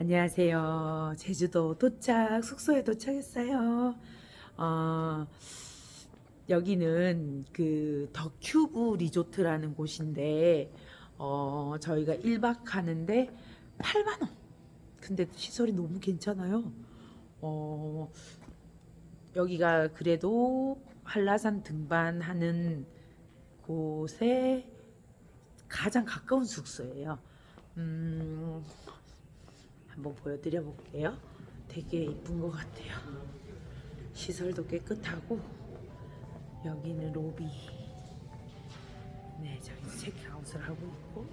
안녕하세요. 제주도 도착, 숙소에 도착했어요. 어, 여기는 그 더 큐브 리조트라는 곳인데, 어, 저희가 1박 하는데 8만원. 근데 시설이 너무 괜찮아요. 어, 여기가 그래도 한라산 등반하는 곳에 가장 가까운 숙소예요. 음, 한번 보여드려 볼게요. 되게 이쁜 것 같아요. 시설도 깨끗하고 여기는 로비. 네, 저기 체크아웃을 하고 있고.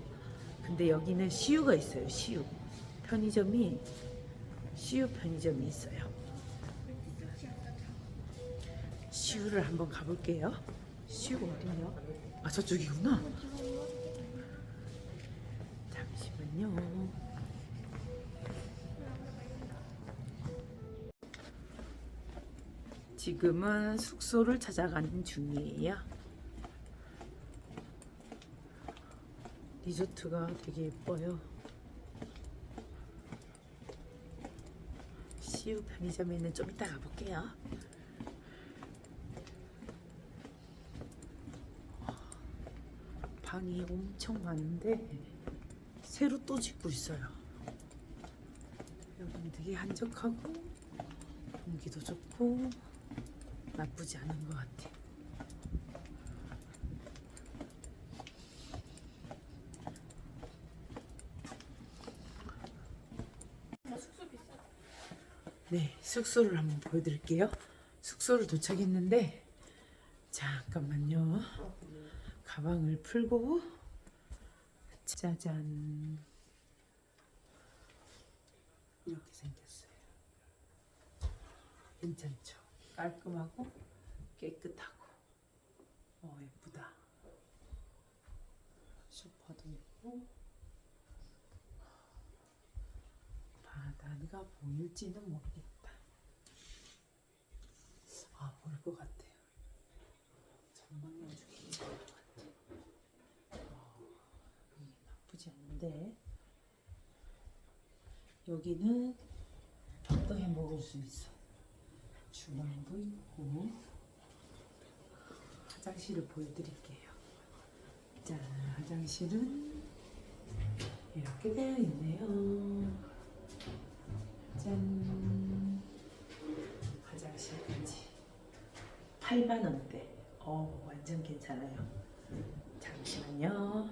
근데 여기는 CU가 있어요. CU 편의점이 CU 편의점이 있어요. CU를 한번 가볼게요. CU가 어디냐? 아 저쪽이구나. 잠시만요. 지금은 숙소를 찾아가는 중이에요. 리조트가 되게 예뻐요. CU 편의점에는 좀 이따 가볼게요. 방이 엄청 많은데 새로 또 짓고 있어요. 여기는 되게 한적하고 공기도 좋고 나쁘지 않은 것 같아. 네, 숙소를 한번 보여드릴게요. 숙소를 도착했는데 잠깐만요. 가방을 풀고 짜잔 이렇게 생겼어요. 괜찮죠? 깔끔하고 깨끗하고 어 예쁘다. 소파도 있고 바다가 보일지는 모르겠다. 아 보일 것 같아요. 전망이 아주 괜찮은 것 같아. 어, 나쁘지 않은데 여기는 밥도 해 먹을 수 있어. 주방도 있고 화장실을 보여드릴게요. 자, 화장실은 이렇게 되어 있네요. 짠, 화장실까지 8만 원대. 어, 완전 괜찮아요. 잠시만요.